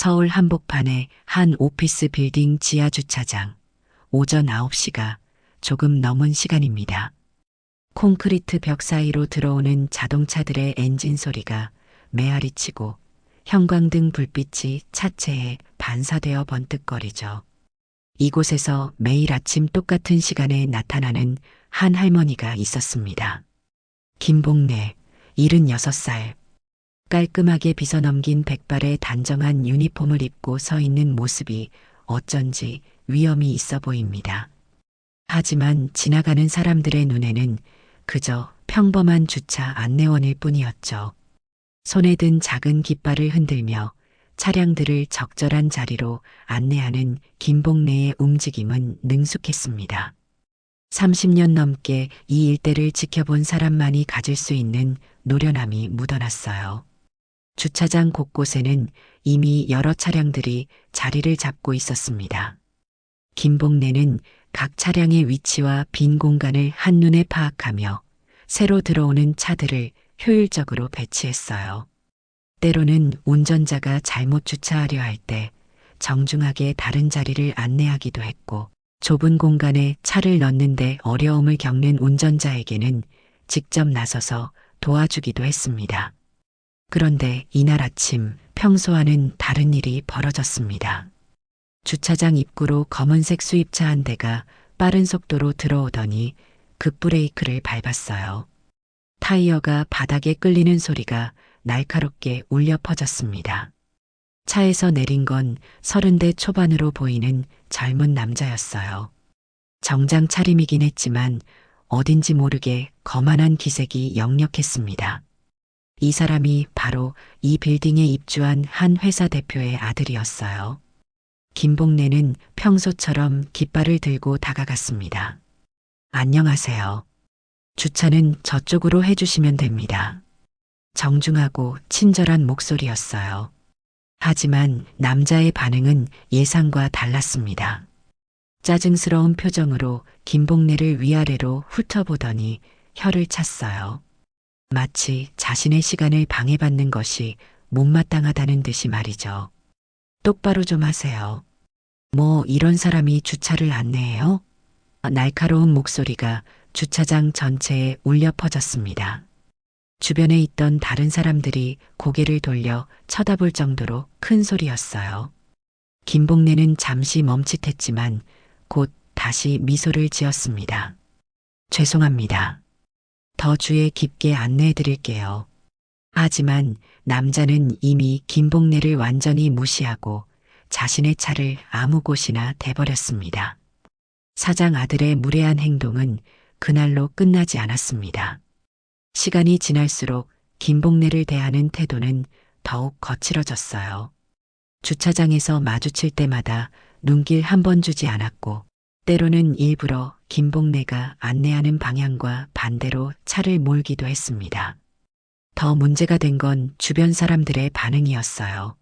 서울 한복판의 한 오피스 빌딩 지하 주차장. 오전 9시가 조금 넘은 시간입니다. 콘크리트 벽 사이로 들어오는 자동차들의 엔진 소리가 메아리 치고 형광등 불빛이 차체에 반사되어 번뜩거리죠. 이곳에서 매일 아침 똑같은 시간에 나타나는 한 할머니가 있었습니다. 김봉래, 76살. 깔끔하게 빗어 넘긴 백발의 단정한 유니폼을 입고 서 있는 모습이 어쩐지 위험이 있어 보입니다. 하지만 지나가는 사람들의 눈에는 그저 평범한 주차 안내원일 뿐이었죠. 손에 든 작은 깃발을 흔들며 차량들을 적절한 자리로 안내하는 김봉래의 움직임은 능숙했습니다. 30년 넘게 이 일대를 지켜본 사람만이 가질 수 있는 노련함이 묻어났어요. 주차장 곳곳에는 이미 여러 차량들이 자리를 잡고 있었습니다. 김봉래는 각 차량의 위치와 빈 공간을 한눈에 파악하며 새로 들어오는 차들을 효율적으로 배치했어요. 때로는 운전자가 잘못 주차하려 할 때 정중하게 다른 자리를 안내하기도 했고 좁은 공간에 차를 넣는데 어려움을 겪는 운전자에게는 직접 나서서 도와주기도 했습니다. 그런데 이날 아침 평소와는 다른 일이 벌어졌습니다. 주차장 입구로 검은색 수입차 한 대가 빠른 속도로 들어오더니 급브레이크를 밟았어요. 타이어가 바닥에 끌리는 소리가 날카롭게 울려 퍼졌습니다. 차에서 내린 건 서른대 초반으로 보이는 젊은 남자였어요. 정장 차림이긴 했지만 어딘지 모르게 거만한 기색이 역력했습니다. 이 사람이 바로 이 빌딩에 입주한 한 회사 대표의 아들이었어요. 김봉래는 평소처럼 깃발을 들고 다가갔습니다. 안녕하세요. 주차는 저쪽으로 해주시면 됩니다. 정중하고 친절한 목소리였어요. 하지만 남자의 반응은 예상과 달랐습니다. 짜증스러운 표정으로 김봉래를 위아래로 훑어보더니 혀를 찼어요. 마치 자신의 시간을 방해받는 것이 못마땅하다는 듯이 말이죠. 똑바로 좀 하세요. 뭐 이런 사람이 주차를 안내해요? 날카로운 목소리가 주차장 전체에 울려 퍼졌습니다. 주변에 있던 다른 사람들이 고개를 돌려 쳐다볼 정도로 큰 소리였어요. 김봉래는 잠시 멈칫했지만 곧 다시 미소를 지었습니다. 죄송합니다. 더 주의 깊게 안내해 드릴게요. 하지만 남자는 이미 김봉래를 완전히 무시하고 자신의 차를 아무 곳이나 대버렸습니다. 사장 아들의 무례한 행동은 그날로 끝나지 않았습니다. 시간이 지날수록 김봉래를 대하는 태도는 더욱 거칠어졌어요. 주차장에서 마주칠 때마다 눈길 한 번 주지 않았고, 때로는 일부러 김봉래가 안내하는 방향과 반대로 차를 몰기도 했습니다. 더 문제가 된 건 주변 사람들의 반응이었어요.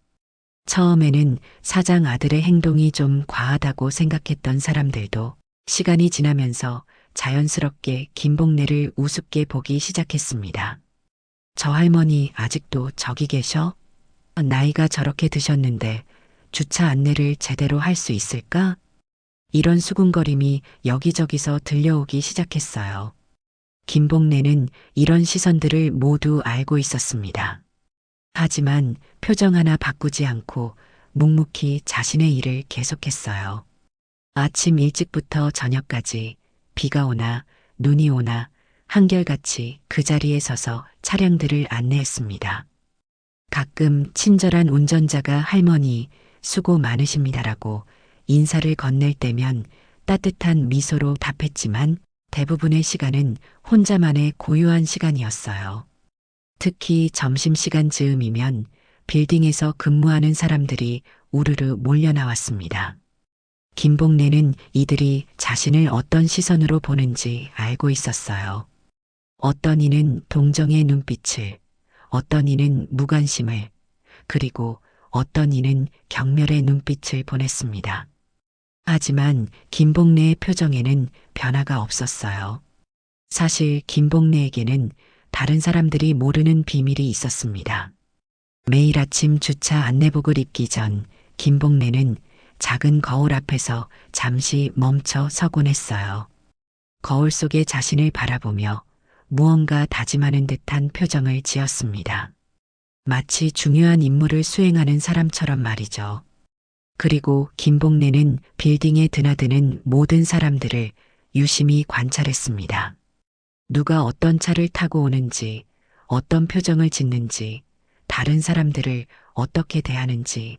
처음에는 사장 아들의 행동이 좀 과하다고 생각했던 사람들도 시간이 지나면서 자연스럽게 김봉래를 우습게 보기 시작했습니다. 저 할머니 아직도 저기 계셔? 나이가 저렇게 드셨는데 주차 안내를 제대로 할 수 있을까? 이런 수군거림이 여기저기서 들려오기 시작했어요. 김봉래는 이런 시선들을 모두 알고 있었습니다. 하지만 표정 하나 바꾸지 않고 묵묵히 자신의 일을 계속했어요. 아침 일찍부터 저녁까지 비가 오나 눈이 오나 한결같이 그 자리에 서서 차량들을 안내했습니다. 가끔 친절한 운전자가 할머니 수고 많으십니다라고 인사를 건넬 때면 따뜻한 미소로 답했지만 대부분의 시간은 혼자만의 고요한 시간이었어요. 특히 점심시간 즈음이면 빌딩에서 근무하는 사람들이 우르르 몰려 나왔습니다. 김봉래는 이들이 자신을 어떤 시선으로 보는지 알고 있었어요. 어떤 이는 동정의 눈빛을, 어떤 이는 무관심을, 그리고 어떤 이는 경멸의 눈빛을 보냈습니다. 하지만 김봉래의 표정에는 변화가 없었어요. 사실 김봉래에게는 다른 사람들이 모르는 비밀이 있었습니다. 매일 아침 주차 안내복을 입기 전 김복래는 작은 거울 앞에서 잠시 멈춰 서곤 했어요. 거울 속의 자신을 바라보며 무언가 다짐하는 듯한 표정을 지었습니다. 마치 중요한 임무를 수행하는 사람처럼 말이죠. 그리고 김복래는 빌딩에 드나드는 모든 사람들을 유심히 관찰했습니다. 누가 어떤 차를 타고 오는지, 어떤 표정을 짓는지, 다른 사람들을 어떻게 대하는지,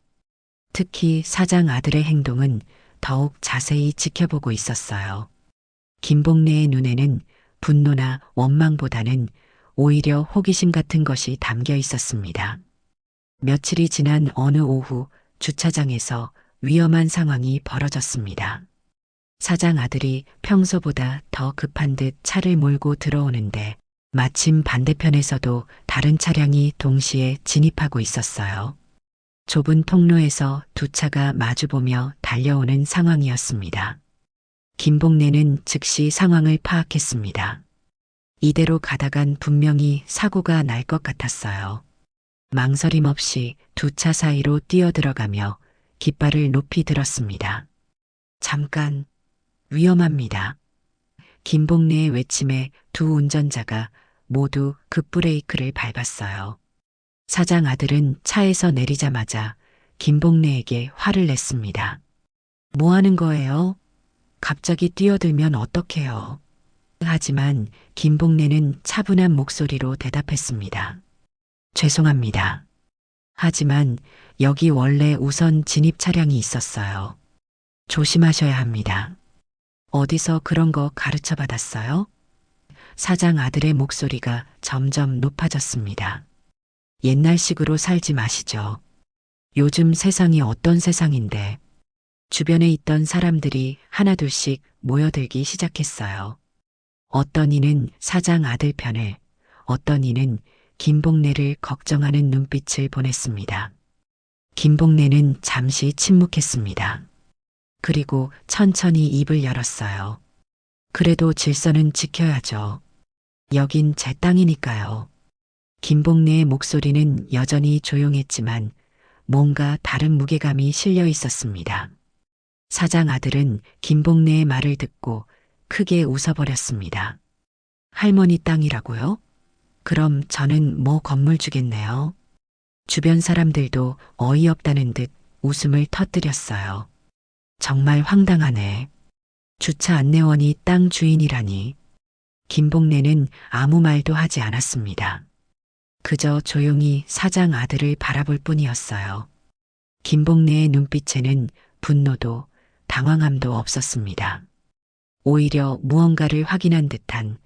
특히 사장 아들의 행동은 더욱 자세히 지켜보고 있었어요. 김복래의 눈에는 분노나 원망보다는 오히려 호기심 같은 것이 담겨 있었습니다. 며칠이 지난 어느 오후 주차장에서 위험한 상황이 벌어졌습니다. 사장 아들이 평소보다 더 급한 듯 차를 몰고 들어오는데 마침 반대편에서도 다른 차량이 동시에 진입하고 있었어요. 좁은 통로에서 두 차가 마주보며 달려오는 상황이었습니다. 김복래는 즉시 상황을 파악했습니다. 이대로 가다간 분명히 사고가 날 것 같았어요. 망설임 없이 두 차 사이로 뛰어들어가며 깃발을 높이 들었습니다. 잠깐, 위험합니다. 김복래의 외침에 두 운전자가 모두 급브레이크를 밟았어요. 사장 아들은 차에서 내리자마자 김복래에게 화를 냈습니다. 뭐 하는 거예요? 갑자기 뛰어들면 어떡해요? 하지만 김복래는 차분한 목소리로 대답했습니다. 죄송합니다. 하지만 여기 원래 우선 진입 차량이 있었어요. 조심하셔야 합니다. 어디서 그런 거 가르쳐 받았어요? 사장 아들의 목소리가 점점 높아졌습니다. 옛날식으로 살지 마시죠. 요즘 세상이 어떤 세상인데 주변에 있던 사람들이 하나둘씩 모여들기 시작했어요. 어떤 이는 사장 아들 편을, 어떤 이는 김복래를 걱정하는 눈빛을 보냈습니다. 김복래는 잠시 침묵했습니다. 그리고 천천히 입을 열었어요. 그래도 질서는 지켜야죠. 여긴 제 땅이니까요. 김복래의 목소리는 여전히 조용했지만 뭔가 다른 무게감이 실려 있었습니다. 사장 아들은 김복래의 말을 듣고 크게 웃어버렸습니다. 할머니 땅이라고요? 그럼 저는 뭐 건물 주겠네요. 주변 사람들도 어이없다는 듯 웃음을 터뜨렸어요. 정말 황당하네. 주차 안내원이 땅 주인이라니. 김복래는 아무 말도 하지 않았습니다. 그저 조용히 사장 아들을 바라볼 뿐이었어요. 김복래의 눈빛에는 분노도 당황함도 없었습니다. 오히려 무언가를 확인한 듯한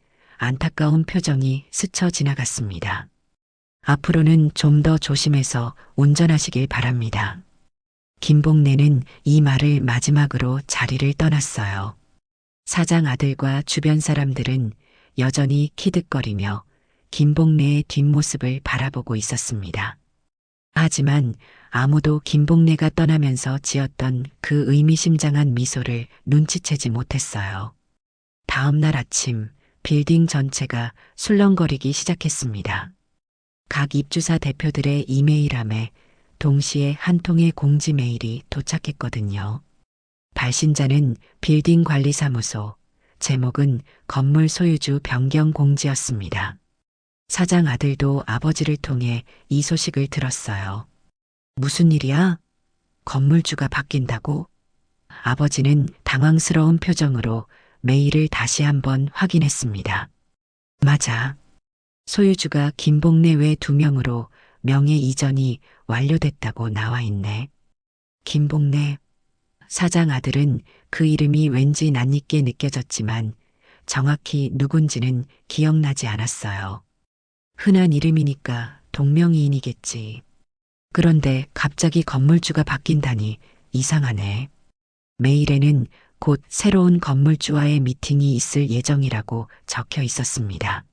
안타까운 표정이 스쳐 지나갔습니다. 앞으로는 좀 더 조심해서 운전하시길 바랍니다. 김복래는 이 말을 마지막으로 자리를 떠났어요. 사장 아들과 주변 사람들은 여전히 키득거리며 김복래의 뒷모습을 바라보고 있었습니다. 하지만 아무도 김복래가 떠나면서 지었던 그 의미심장한 미소를 눈치채지 못했어요. 다음 날 아침 빌딩 전체가 술렁거리기 시작했습니다. 각 입주사 대표들의 이메일함에 동시에 한 통의 공지 메일이 도착했거든요. 발신자는 빌딩 관리사무소, 제목은 건물 소유주 변경 공지였습니다. 사장 아들도 아버지를 통해 이 소식을 들었어요. 무슨 일이야? 건물주가 바뀐다고? 아버지는 당황스러운 표정으로 메일을 다시 한번 확인했습니다. 맞아. 소유주가 김복래 외 두 명으로 명예 이전이 완료됐다고 나와 있네. 김복래. 사장 아들은 그 이름이 왠지 낯익게 느껴졌지만 정확히 누군지는 기억나지 않았어요. 흔한 이름이니까 동명이인이겠지. 그런데 갑자기 건물주가 바뀐다니 이상하네. 메일에는 곧 새로운 건물주와의 미팅이 있을 예정이라고 적혀 있었습니다.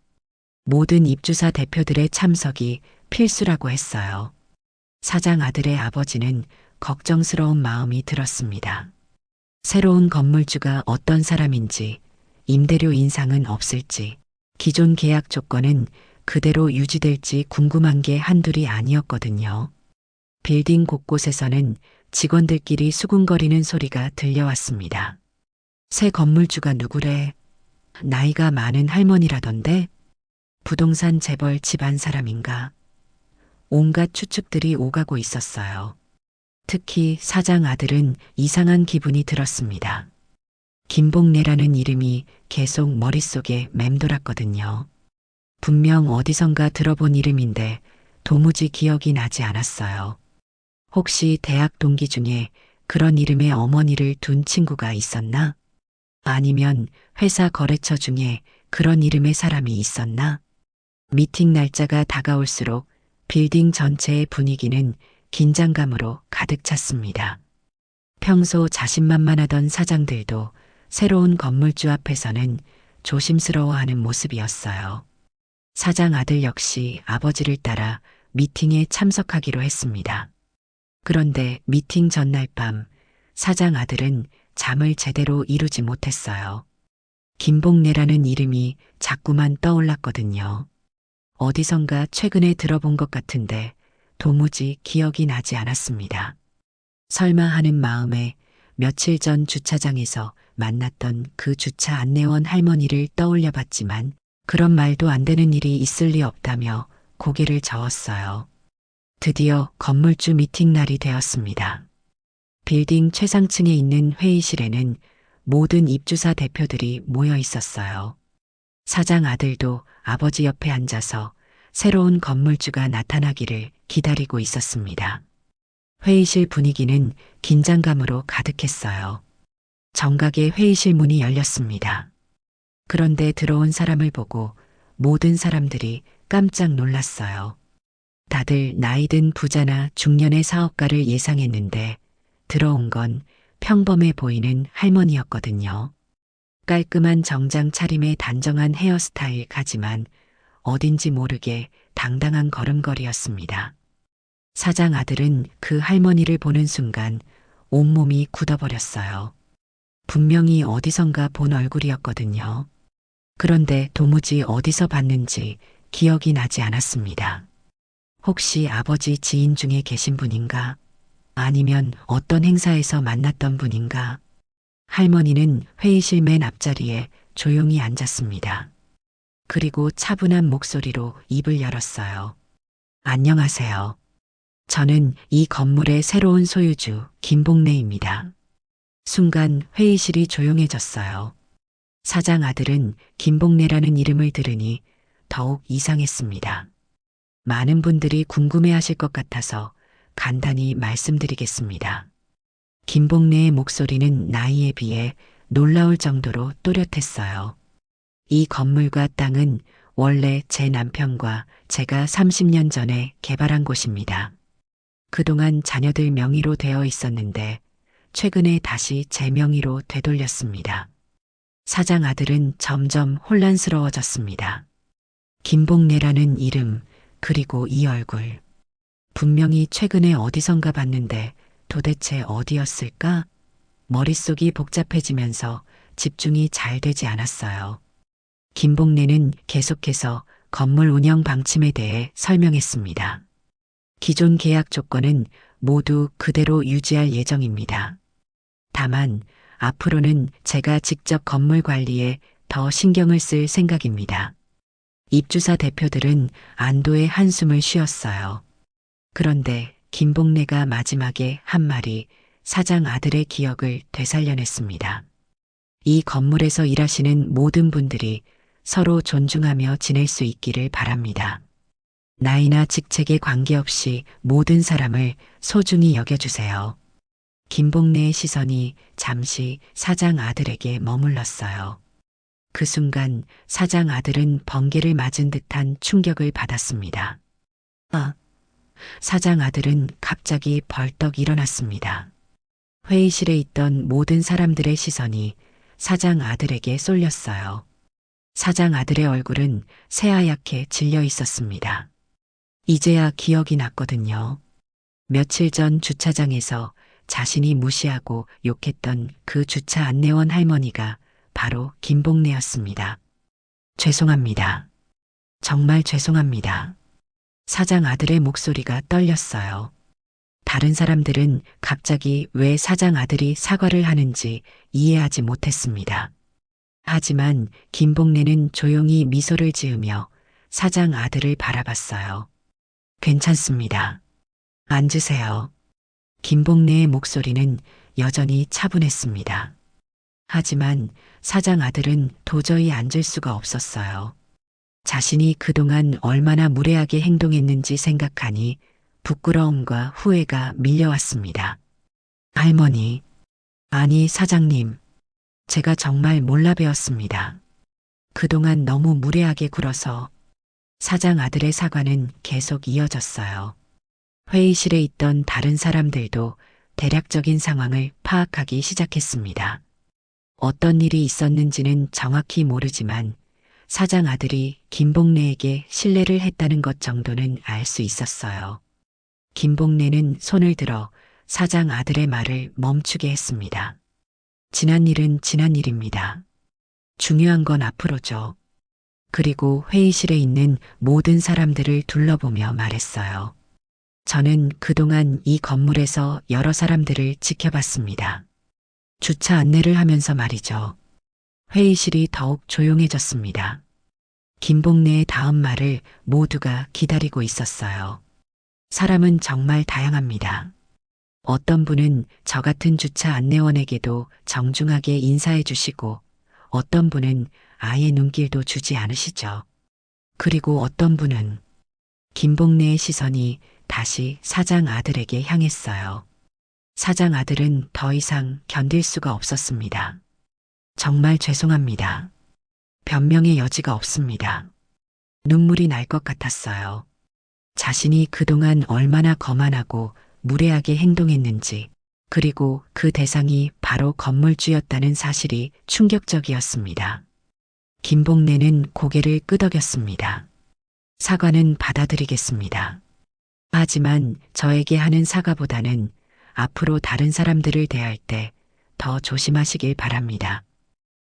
모든 입주사 대표들의 참석이 필수라고 했어요. 사장 아들의 아버지는 걱정스러운 마음이 들었습니다. 새로운 건물주가 어떤 사람인지, 임대료 인상은 없을지, 기존 계약 조건은 그대로 유지될지 궁금한 게 한둘이 아니었거든요. 빌딩 곳곳에서는 직원들끼리 수군거리는 소리가 들려왔습니다. 새 건물주가 누구래? 나이가 많은 할머니라던데? 부동산 재벌 집안 사람인가? 온갖 추측들이 오가고 있었어요. 특히 사장 아들은 이상한 기분이 들었습니다. 김복래라는 이름이 계속 머릿속에 맴돌았거든요. 분명 어디선가 들어본 이름인데 도무지 기억이 나지 않았어요. 혹시 대학 동기 중에 그런 이름의 어머니를 둔 친구가 있었나? 아니면 회사 거래처 중에 그런 이름의 사람이 있었나? 미팅 날짜가 다가올수록 빌딩 전체의 분위기는 긴장감으로 가득 찼습니다. 평소 자신만만하던 사장들도 새로운 건물주 앞에서는 조심스러워하는 모습이었어요. 사장 아들 역시 아버지를 따라 미팅에 참석하기로 했습니다. 그런데 미팅 전날 밤 사장 아들은 잠을 제대로 이루지 못했어요. 김복래라는 이름이 자꾸만 떠올랐거든요. 어디선가 최근에 들어본 것 같은데 도무지 기억이 나지 않았습니다. 설마 하는 마음에 며칠 전 주차장에서 만났던 그 주차 안내원 할머니를 떠올려 봤지만 그런 말도 안 되는 일이 있을 리 없다며 고개를 저었어요. 드디어 건물주 미팅 날이 되었습니다. 빌딩 최상층에 있는 회의실에는 모든 입주사 대표들이 모여 있었어요. 사장 아들도 아버지 옆에 앉아서 새로운 건물주가 나타나기를 기다리고 있었습니다. 회의실 분위기는 긴장감으로 가득했어요. 정각의 회의실 문이 열렸습니다. 그런데 들어온 사람을 보고 모든 사람들이 깜짝 놀랐어요. 다들 나이든 부자나 중년의 사업가를 예상했는데 들어온 건 평범해 보이는 할머니였거든요. 깔끔한 정장 차림에 단정한 헤어스타일 가지만 어딘지 모르게 당당한 걸음걸이였습니다. 사장 아들은 그 할머니를 보는 순간 온몸이 굳어버렸어요. 분명히 어디선가 본 얼굴이었거든요. 그런데 도무지 어디서 봤는지 기억이 나지 않았습니다. 혹시 아버지 지인 중에 계신 분인가? 아니면 어떤 행사에서 만났던 분인가? 할머니는 회의실 맨 앞자리에 조용히 앉았습니다. 그리고 차분한 목소리로 입을 열었어요. 안녕하세요. 저는 이 건물의 새로운 소유주 김복래입니다. 순간 회의실이 조용해졌어요. 사장 아들은 김복래라는 이름을 들으니 더욱 이상했습니다. 많은 분들이 궁금해 하실 것 같아서 간단히 말씀드리겠습니다. 김복래의 목소리는 나이에 비해 놀라울 정도로 또렷했어요. 이 건물과 땅은 원래 제 남편과 제가 30년 전에 개발한 곳입니다. 그동안 자녀들 명의로 되어 있었는데 최근에 다시 제 명의로 되돌렸습니다. 사장 아들은 점점 혼란스러워졌습니다. 김복래라는 이름, 그리고 이 얼굴. 분명히 최근에 어디선가 봤는데 도대체 어디였을까? 머릿속이 복잡해지면서 집중이 잘 되지 않았어요. 김복래는 계속해서 건물 운영 방침에 대해 설명했습니다. 기존 계약 조건은 모두 그대로 유지할 예정입니다. 다만 앞으로는 제가 직접 건물 관리에 더 신경을 쓸 생각입니다. 입주사 대표들은 안도의 한숨을 쉬었어요. 그런데 김복래가 마지막에 한 말이 사장 아들의 기억을 되살려냈습니다. 이 건물에서 일하시는 모든 분들이 서로 존중하며 지낼 수 있기를 바랍니다. 나이나 직책에 관계없이 모든 사람을 소중히 여겨주세요. 김복래의 시선이 잠시 사장 아들에게 머물렀어요. 그 순간 사장 아들은 번개를 맞은 듯한 충격을 받았습니다. 아, 사장 아들은 갑자기 벌떡 일어났습니다. 회의실에 있던 모든 사람들의 시선이 사장 아들에게 쏠렸어요. 사장 아들의 얼굴은 새하얗게 질려 있었습니다. 이제야 기억이 났거든요. 며칠 전 주차장에서 자신이 무시하고 욕했던 그 주차 안내원 할머니가 바로 김복래였습니다. 죄송합니다. 정말 죄송합니다. 사장 아들의 목소리가 떨렸어요. 다른 사람들은 갑자기 왜 사장 아들이 사과를 하는지 이해하지 못했습니다. 하지만 김복래는 조용히 미소를 지으며 사장 아들을 바라봤어요. 괜찮습니다. 앉으세요. 김복래의 목소리는 여전히 차분했습니다. 하지만 사장 아들은 도저히 앉을 수가 없었어요. 자신이 그동안 얼마나 무례하게 행동했는지 생각하니 부끄러움과 후회가 밀려왔습니다. 할머니, 아니 사장님, 제가 정말 몰라 배웠습니다. 그동안 너무 무례하게 굴어서 사장 아들의 사과는 계속 이어졌어요. 회의실에 있던 다른 사람들도 대략적인 상황을 파악하기 시작했습니다. 어떤 일이 있었는지는 정확히 모르지만 사장 아들이 김복래에게 신뢰를 했다는 것 정도는 알 수 있었어요. 김복래는 손을 들어 사장 아들의 말을 멈추게 했습니다. 지난 일은 지난 일입니다. 중요한 건 앞으로죠. 그리고 회의실에 있는 모든 사람들을 둘러보며 말했어요. 저는 그동안 이 건물에서 여러 사람들을 지켜봤습니다. 주차 안내를 하면서 말이죠. 회의실이 더욱 조용해졌습니다. 김복래의 다음 말을 모두가 기다리고 있었어요. 사람은 정말 다양합니다. 어떤 분은 저 같은 주차 안내원에게도 정중하게 인사해 주시고 어떤 분은 아예 눈길도 주지 않으시죠. 그리고 어떤 분은 김복래의 시선이 다시 사장 아들에게 향했어요. 사장 아들은 더 이상 견딜 수가 없었습니다. 정말 죄송합니다. 변명의 여지가 없습니다. 눈물이 날 것 같았어요. 자신이 그동안 얼마나 거만하고 무례하게 행동했는지, 그리고 그 대상이 바로 건물주였다는 사실이 충격적이었습니다. 김복래는 고개를 끄덕였습니다. 사과는 받아들이겠습니다. 하지만 저에게 하는 사과보다는 앞으로 다른 사람들을 대할 때 더 조심하시길 바랍니다.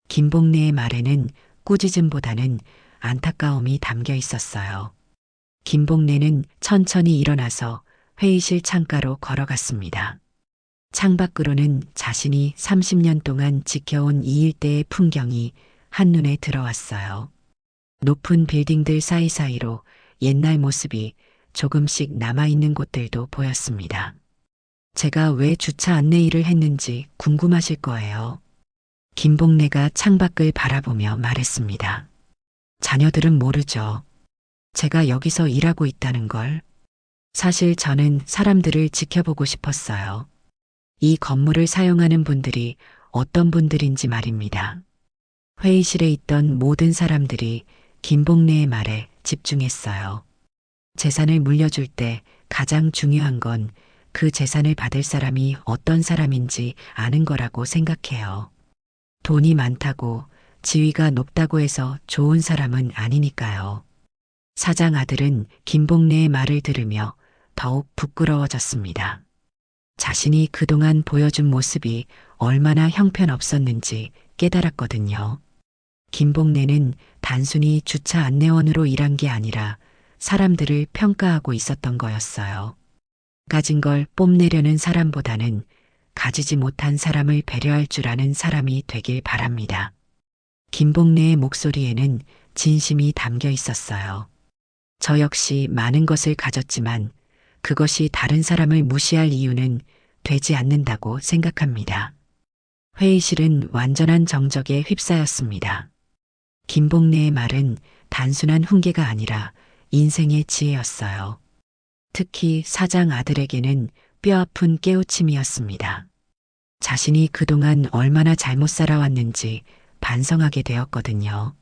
김복래의 말에는 꾸짖음보다는 안타까움이 담겨 있었어요. 김복래는 천천히 일어나서 회의실 창가로 걸어갔습니다. 창밖으로는 자신이 30년 동안 지켜온 이 일대의 풍경이 한눈에 들어왔어요. 높은 빌딩들 사이사이로 옛날 모습이 조금씩 남아있는 곳들도 보였습니다. 제가 왜 주차 안내 일을 했는지 궁금하실 거예요. 김복래가 창밖을 바라보며 말했습니다. 자녀들은 모르죠. 제가 여기서 일하고 있다는 걸. 사실 저는 사람들을 지켜보고 싶었어요. 이 건물을 사용하는 분들이 어떤 분들인지 말입니다. 회의실에 있던 모든 사람들이 김복래의 말에 집중했어요. 재산을 물려줄 때 가장 중요한 건 그 재산을 받을 사람이 어떤 사람인지 아는 거라고 생각해요. 돈이 많다고 지위가 높다고 해서 좋은 사람은 아니니까요. 사장 아들은 김복래의 말을 들으며 더욱 부끄러워졌습니다. 자신이 그동안 보여준 모습이 얼마나 형편없었는지 깨달았거든요. 김복래는 단순히 주차 안내원으로 일한 게 아니라 사람들을 평가하고 있었던 거였어요. 가진 걸 뽐내려는 사람보다는 가지지 못한 사람을 배려할 줄 아는 사람이 되길 바랍니다. 김복래의 목소리에는 진심이 담겨 있었어요. 저 역시 많은 것을 가졌지만 그것이 다른 사람을 무시할 이유는 되지 않는다고 생각합니다. 회의실은 완전한 정적에 휩싸였습니다. 김복래의 말은 단순한 훈계가 아니라 인생의 지혜였어요. 특히 사장 아들에게는 뼈아픈 깨우침이었습니다. 자신이 그동안 얼마나 잘못 살아왔는지 반성하게 되었거든요.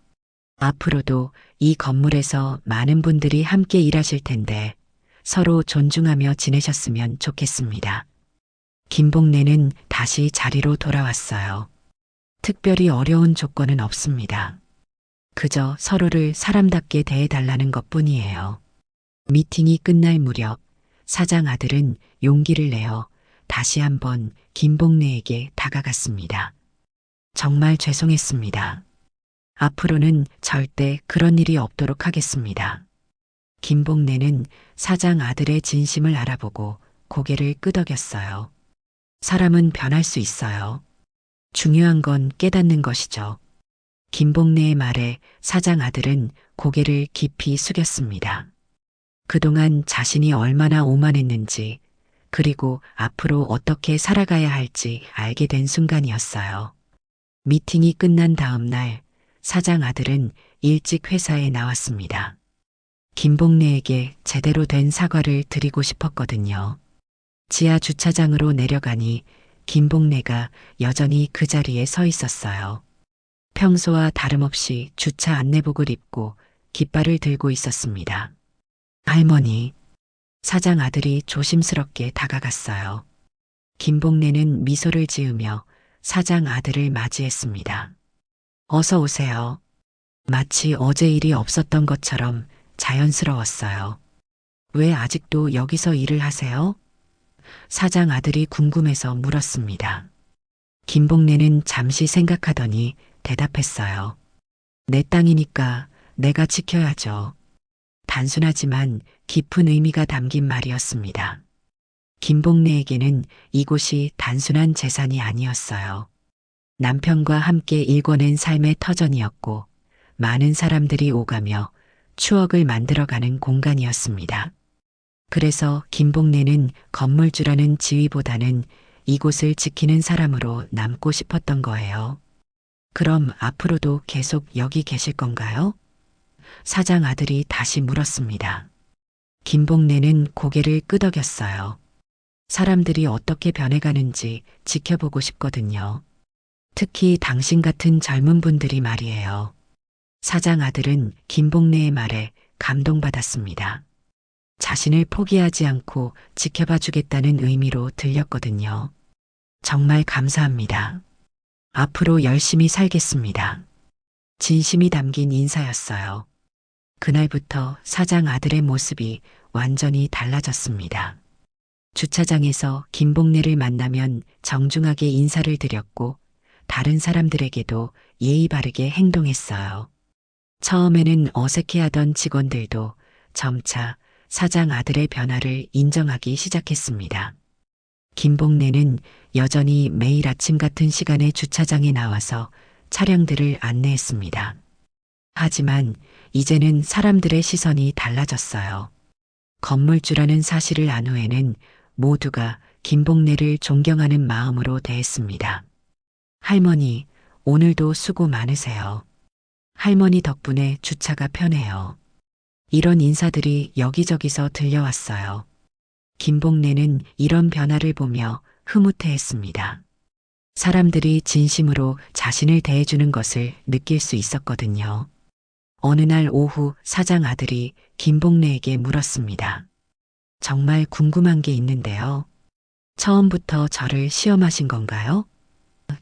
앞으로도 이 건물에서 많은 분들이 함께 일하실 텐데 서로 존중하며 지내셨으면 좋겠습니다. 김복래는 다시 자리로 돌아왔어요. 특별히 어려운 조건은 없습니다. 그저 서로를 사람답게 대해달라는 것 뿐이에요. 미팅이 끝날 무렵 사장 아들은 용기를 내어 다시 한번 김복래에게 다가갔습니다. 정말 죄송했습니다. 앞으로는 절대 그런 일이 없도록 하겠습니다. 김복래는 사장 아들의 진심을 알아보고 고개를 끄덕였어요. 사람은 변할 수 있어요. 중요한 건 깨닫는 것이죠. 김복래의 말에 사장 아들은 고개를 깊이 숙였습니다. 그동안 자신이 얼마나 오만했는지, 그리고 앞으로 어떻게 살아가야 할지 알게 된 순간이었어요. 미팅이 끝난 다음 날, 사장 아들은 일찍 회사에 나왔습니다. 김복래에게 제대로 된 사과를 드리고 싶었거든요. 지하 주차장으로 내려가니 김복래가 여전히 그 자리에 서 있었어요. 평소와 다름없이 주차 안내복을 입고 깃발을 들고 있었습니다. 할머니, 사장 아들이 조심스럽게 다가갔어요. 김복래는 미소를 지으며 사장 아들을 맞이했습니다. 어서 오세요. 마치 어제 일이 없었던 것처럼 자연스러웠어요. 왜 아직도 여기서 일을 하세요? 사장 아들이 궁금해서 물었습니다. 김복래는 잠시 생각하더니 대답했어요. 내 땅이니까 내가 지켜야죠. 단순하지만 깊은 의미가 담긴 말이었습니다. 김복래에게는 이곳이 단순한 재산이 아니었어요. 남편과 함께 일궈낸 삶의 터전이었고 많은 사람들이 오가며 추억을 만들어가는 공간이었습니다. 그래서 김복래는 건물주라는 지위보다는 이곳을 지키는 사람으로 남고 싶었던 거예요. 그럼 앞으로도 계속 여기 계실 건가요? 사장 아들이 다시 물었습니다. 김복래는 고개를 끄덕였어요. 사람들이 어떻게 변해가는지 지켜보고 싶거든요. 특히 당신 같은 젊은 분들이 말이에요. 사장 아들은 김복래의 말에 감동받았습니다. 자신을 포기하지 않고 지켜봐 주겠다는 의미로 들렸거든요. 정말 감사합니다. 앞으로 열심히 살겠습니다. 진심이 담긴 인사였어요. 그날부터 사장 아들의 모습이 완전히 달라졌습니다. 주차장에서 김복래를 만나면 정중하게 인사를 드렸고 다른 사람들에게도 예의 바르게 행동했어요. 처음에는 어색해하던 직원들도 점차 사장 아들의 변화를 인정하기 시작했습니다. 김복래는 여전히 매일 아침 같은 시간에 주차장에 나와서 차량들을 안내했습니다. 하지만 이제는 사람들의 시선이 달라졌어요. 건물주라는 사실을 안 후에는 모두가 김복래를 존경하는 마음으로 대했습니다. 할머니, 오늘도 수고 많으세요. 할머니 덕분에 주차가 편해요. 이런 인사들이 여기저기서 들려왔어요. 김복래는 이런 변화를 보며 흐뭇해했습니다. 사람들이 진심으로 자신을 대해주는 것을 느낄 수 있었거든요. 어느 날 오후 사장 아들이 김복래에게 물었습니다. 정말 궁금한 게 있는데요. 처음부터 저를 시험하신 건가요?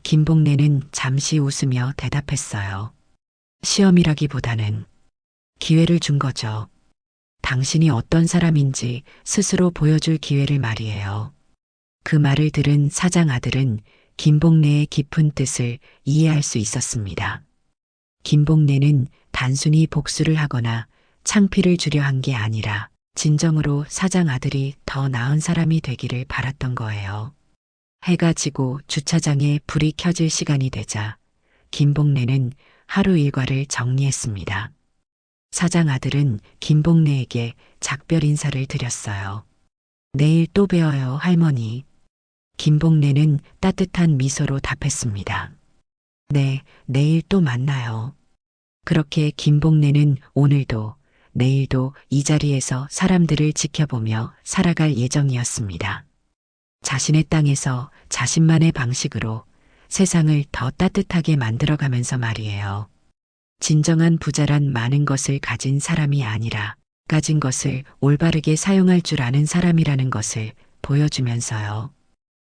김복래는 잠시 웃으며 대답했어요. 시험이라기보다는 기회를 준 거죠. 당신이 어떤 사람인지 스스로 보여줄 기회를 말이에요. 그 말을 들은 사장 아들은 김복래의 깊은 뜻을 이해할 수 있었습니다. 김복래는 단순히 복수를 하거나 창피를 주려 한 게 아니라 진정으로 사장 아들이 더 나은 사람이 되기를 바랐던 거예요. 해가 지고 주차장에 불이 켜질 시간이 되자 김복래는 하루 일과를 정리했습니다. 사장 아들은 김복래에게 작별 인사를 드렸어요. 내일 또 뵈어요, 할머니. 김복래는 따뜻한 미소로 답했습니다. 네, 내일 또 만나요. 그렇게 김복래는 오늘도 내일도 이 자리에서 사람들을 지켜보며 살아갈 예정이었습니다. 자신의 땅에서 자신만의 방식으로 세상을 더 따뜻하게 만들어가면서 말이에요. 진정한 부자란 많은 것을 가진 사람이 아니라 가진 것을 올바르게 사용할 줄 아는 사람이라는 것을 보여주면서요.